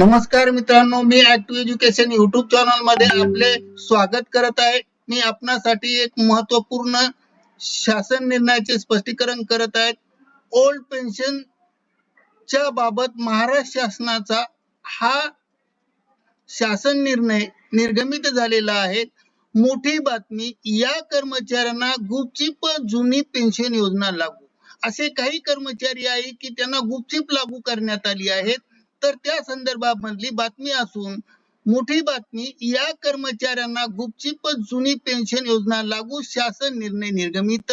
नमस्कार मित्रांनो मी ऍक्टिव्ह एज्युकेशन युट्यूब चॅनलमध्ये आपले स्वागत करत आहे. मी आपणासाठी एक महत्त्वपूर्ण शासन निर्णयाचे स्पष्टीकरण करत आहे. ओल्ड पेन्शन च्या बाबत महाराष्ट्र शासनाचा हा शासन निर्णय निर्गमित झालेला आहे. मोठी बातमी या कर्मचाऱ्यांना गुपचीप जुनी पेन्शन योजना लागू. असे काही कर्मचारी आहे की त्यांना गुपचीप लागू करण्यात आली आहेत. तर त्या संदर्भामधली बातमी असून मोठी बातमी या कर्मचाऱ्यांना गुपचीप जुनी पेन्शन योजना लागू शासन निर्णय निर्गमित.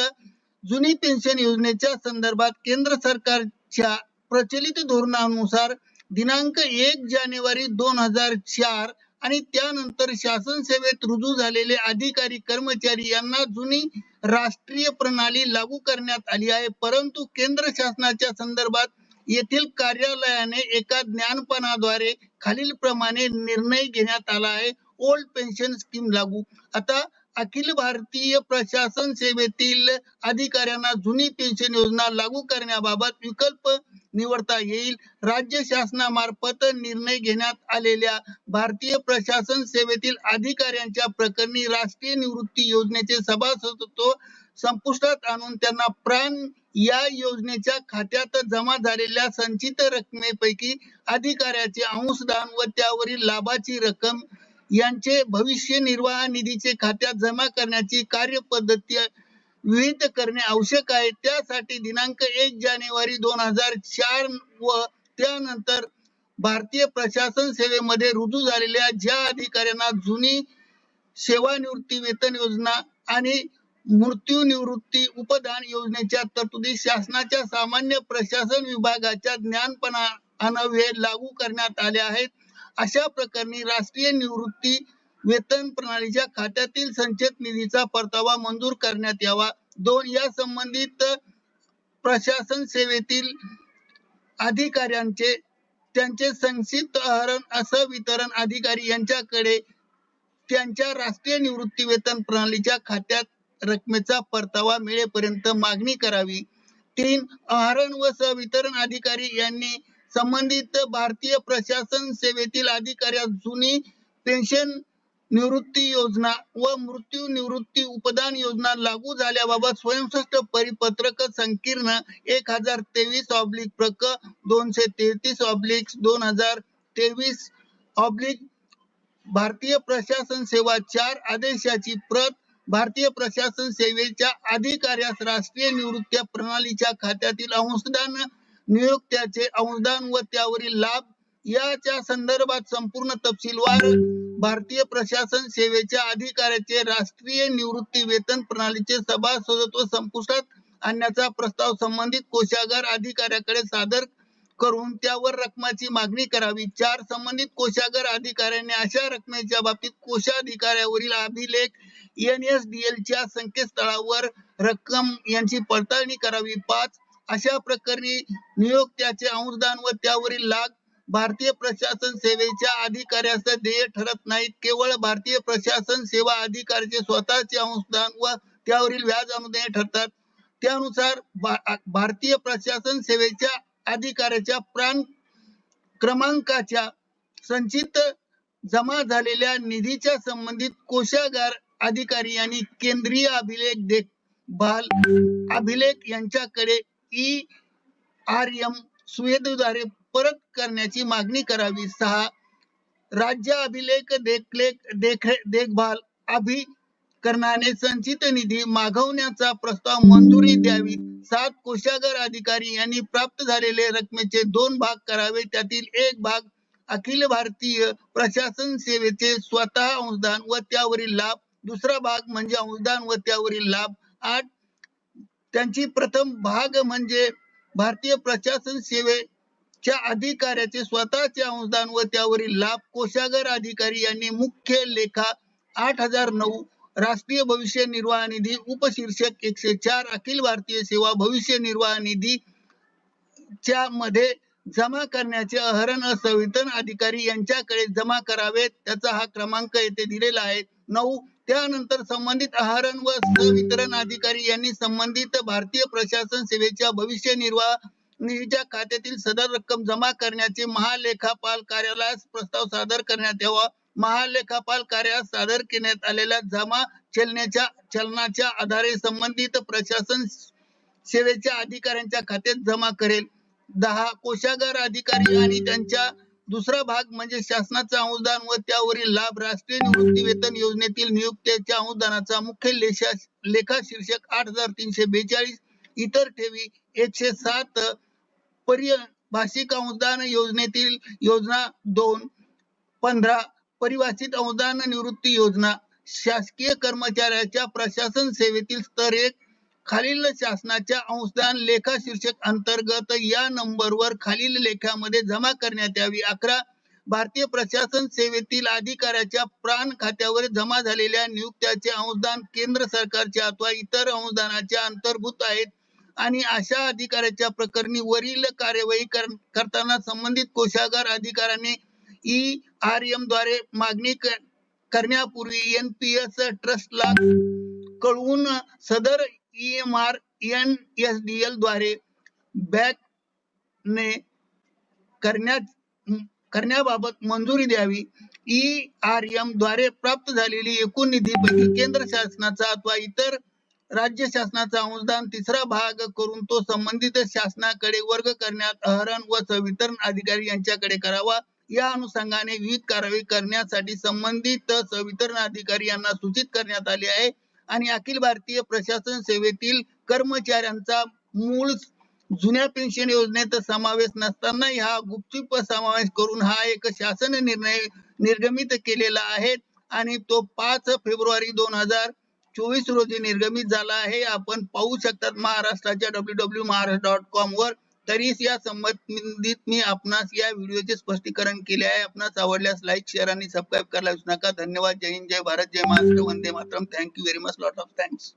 जुनी पेन्शन योजनेच्या संदर्भात केंद्र सरकारच्या प्रचलित धोरणानुसार दिनांक एक जानेवारी दोन हजार चार आणि त्यानंतर शासन सेवेत रुजू झालेले अधिकारी कर्मचारी यांना जुनी राष्ट्रीय प्रणाली लागू करण्यात आली आहे. परंतु केंद्र शासनाच्या संदर्भात येथील कार्यालयाने एका ज्ञानपणाद्वारे खालील प्रमाणे निर्णय घेण्यात आला आहे. ओल्ड पेन्शन स्कीम लागू. आता अखिल भारतीय प्रशासन सेवेतील अधिकाऱ्यांना जुनी पेन्शन योजना लागू करण्याबाबत विकल्प निवडता येईल. राज्य शासनामार्फत निर्णय घेण्यात आलेल्या भारतीय प्रशासन सेवेतील अधिकाऱ्यांच्या प्रकरणी राष्ट्रीय निवृत्ती योजनेचे सभासदत्व संपुष्टात आणून त्यांना प्राण या योजनेच्या खात्यात जमा झालेल्या संचित रकमेपैकी अधिकाऱ्याचे अंशदान व त्यावरील लाभाची रक्कम यांचे भविष्य निर्वाह निधीचे खात्यात जमा करण्याची कार्यपद्धती विहित करणे आवश्यक आहे. त्यासाठी दिनांक एक जानेवारी दोन हजार चार व त्यानंतर भारतीय प्रशासन सेवेमध्ये रुजू झालेल्या ज्या अधिकाऱ्यांना जुनी सेवानिवृत्ती वेतन योजना आणि मृत्यू निवृत्ती उपदान योजनेच्या तरतुदी शासनाच्या सामान्य प्रशासन विभागाच्या ज्ञानपणा अनव्हे लागू करण्यात आले आहेत. अशा प्रकरणी राष्ट्रीय निवृत्ती वेतन प्रणालीच्या खात्यातील संचित निधीचा परतावा मंजूर करण्यात यावा. दोन या संबंधित प्रशासन सेवेतील अधिकाऱ्यांचे त्यांचे संक्षिप्त आहरण असं वितरण अधिकारी यांच्याकडे त्यांच्या राष्ट्रीय निवृत्ती वेतन प्रणालीच्या खात्यात रकमेचा परतावा मिळेपर्यंत मागणी करावी. तीन आहरण व वितरण अधिकारी यांनी संबंधित भारतीय प्रशासन सेवेतील अधिकाऱ्यास जुनी पेन्शन निवृत्ती योजना व मृत्यू निवृत्ती उपदान योजना लागू झाल्याबाबत स्वयंस्पष्ट परिपत्रक संकीर्ण एक हजार तेवीस ऑब्लिक प्रक दोनशे तेहतीस ऑब्लिक दोन हजार तेवीस ऑब्लिक भारतीय प्रशासन सेवा चार आदेशाची प्रत भारतीय प्रशासन सेवेच्या अधिकाऱ्यास राष्ट्रीय निवृत्ती प्रणालीच्या खात्यातील अंशदान नियुक्त्याचे अंशदान व त्यावरील लाभ याच्या संदर्भात संपूर्ण तपशीलवार भारतीय प्रशासन सेवेच्या अधिकाऱ्याचे राष्ट्रीय निवृत्ती वेतन प्रणालीचे सभासदत्व संपुष्टात आणण्याचा प्रस्ताव संबंधित कोषागार अधिकाऱ्याकडे सादर करून त्यावर रकमाची मागणी करावी. चार संबंधित कोशागर अधिकाऱ्याने अशा रकमेच्या बाबतीत कोषाधिकाऱ्यावरील अभिलेख एन एस डी एल च्या संकेतस्थळावर रक्कम यांची पडताळणी करावी. पाच अशा प्रकरणी नियोक्त्याचे अंशदान व त्यावरील लाभ भारतीय प्रशासन सेवेच्या अधिकाऱ्यास देय ठरत नाहीत. केवळ भारतीय प्रशासन सेवा अधिकाऱ्याचे स्वतःचे अंशदान व त्यावरील व्याज अनुदाने ठरतात. त्यानुसार भारतीय प्रशासन सेवेच्या अधिकाऱ्याच्या प्राण क्रमांकाच्या संचित जमा झालेल्या निधीच्या संबंधित कोषागार अधिकारी यांनी केंद्रीय अभिलेख देखभाल अभिलेख यांच्याकडे ई आर एम सुविधेद्वारे परत करण्याची मागणी करावी. सहा राज्य अभिलेख देखलेख देख देखभाल अभि करणाने संचित निधी मागवण्याचा प्रस्ताव मंजुरी द्यावी. सात कोषागार अधिकारी यांनी प्राप्त झालेले रकमेचे दोन भाग करावे. त्यातील एक भाग अखिल भारतीय प्रशासन सेवेचे स्वतः अंशदान व त्यावरील लाभ. दुसरा भाग म्हणजे अंशदान व त्यावरील लाभ. आठ त्यांची प्रथम भाग म्हणजे भारतीय प्रशासन सेवेच्या अधिकाऱ्याचे स्वतःचे अंशदान व त्यावरील लाभ. कोषागार अधिकारी यांनी मुख्य लेखा आठ हजार नऊ राष्ट्रीय भविष्य निर्वाह निधी उपशीर्षक एकशे चार अखिल भारतीय सेवा भविष्य निर्वाह निधी च्या मध्ये जमा करण्याचे अहरण संवितरण अधिकारी यांच्याकडे जमा करावेत त्याचा हा क्रमांक येथे दिलेला आहे. नऊ त्यानंतर संबंधित आहरण व वितरण अधिकारी यांनी संबंधित भारतीय प्रशासन सेवेच्या भविष्य निर्वाह निधीच्या खात्यातील सदर रक्कम जमा करण्याचे महालेखापाल कार्यालयास प्रस्ताव सादर करण्यात यावा. महालेखापाल कार्यात सादर करण्यात आलेल्या जमा चलनाच्या चलनाच्या आधारे संबंधित प्रशासन सेवेच्या अधिकाऱ्यांच्या खात्यात जमा करेल. दहा कोषागार अधिकारी आणि त्यांच्या दुसरा भाग म्हणजे शासनाचा अनुदान व त्यावरील लाभ राष्ट्रीय निवृत्ती वेतन योजनेतील नियुक्त्याच्या अनुदानाचा मुख्य लेखा लेखा शीर्षक आठ हजार तीनशे बेचाळीस इतर ठेवी एकशे सात परिभाषिक अनुदान योजनेतील योजना दोन पंधरा परिभाषित अनुदान निवृत्ती योजना. शासकीय कर्मचाऱ्याच्या प्रशासन सेवेतील स्तर एक. खालील शासनाच्या अंशदान लेखा शीर्षक अंतर्गत या नंबरवर खालील लेखामध्ये जमा करण्यात यावी. अकरा. भारतीय प्रशासन सेवेतील अधिकाऱ्याच्या प्राण खात्यावर जमा झालेल्या नियुक्त्याचे अनुदान केंद्र सरकारच्या अथवा इतर अनुदानाच्या अंतर्भूत आहेत आणि अशा अधिकाऱ्याच्या प्रकरणी वरील कार्यवाही कर- करताना संबंधित कोषागार अधिकाऱ्याने ई आर एमद्वारे मागणी क- करण्यापूर्वी एस ट्रस्टला कळवून सदर E M R N S D एलद्वारे back ने करण्यात करण्याबाबत मंजुरी द्यावी. ई आर एमद्वारे प्राप्त झालेली एकूण निधीपैकी केंद्र शासनाचा अथवा इतर राज्य शासनाचा अनुदान तिसरा भाग करून तो संबंधित शासनाकडे वर्ग करण्यात अहरण व संवितरण अधिकारी यांच्याकडे करावा. या अनुषंगाने विविध कारवाई करण्यासाठी संबंधित संवितरण अधिकारी यांना सूचित करण्यात आले आहे. आणि अखिल भारतीय प्रशासन सेवेतील कर्मचाऱ्यांचा मूळ जुन्या पेन्शन योजनेत समावेश नसताना हा गुपचूप समावेश करून हा एक शासन निर्णय निर्गमित केलेला आहे. आणि तो पाच फेब्रुवारी दोन हजार चोवीस रोजी निर्गमित झाला आहे. आपण पाहू शकतात महाराष्ट्राच्या W W Maharashtra dot com वर तरी या संबंधित मी आपणास या व्हिडिओचे स्पष्टीकरण केले आहे. आपणास आवडल्यास लाईक शेअर आणि सबस्क्राईब करायला विसरू नका. धन्यवाद. जय हिंद जय भारत जय महाराष्ट्र. वंदे Mataram. Thank you very much lot of thanks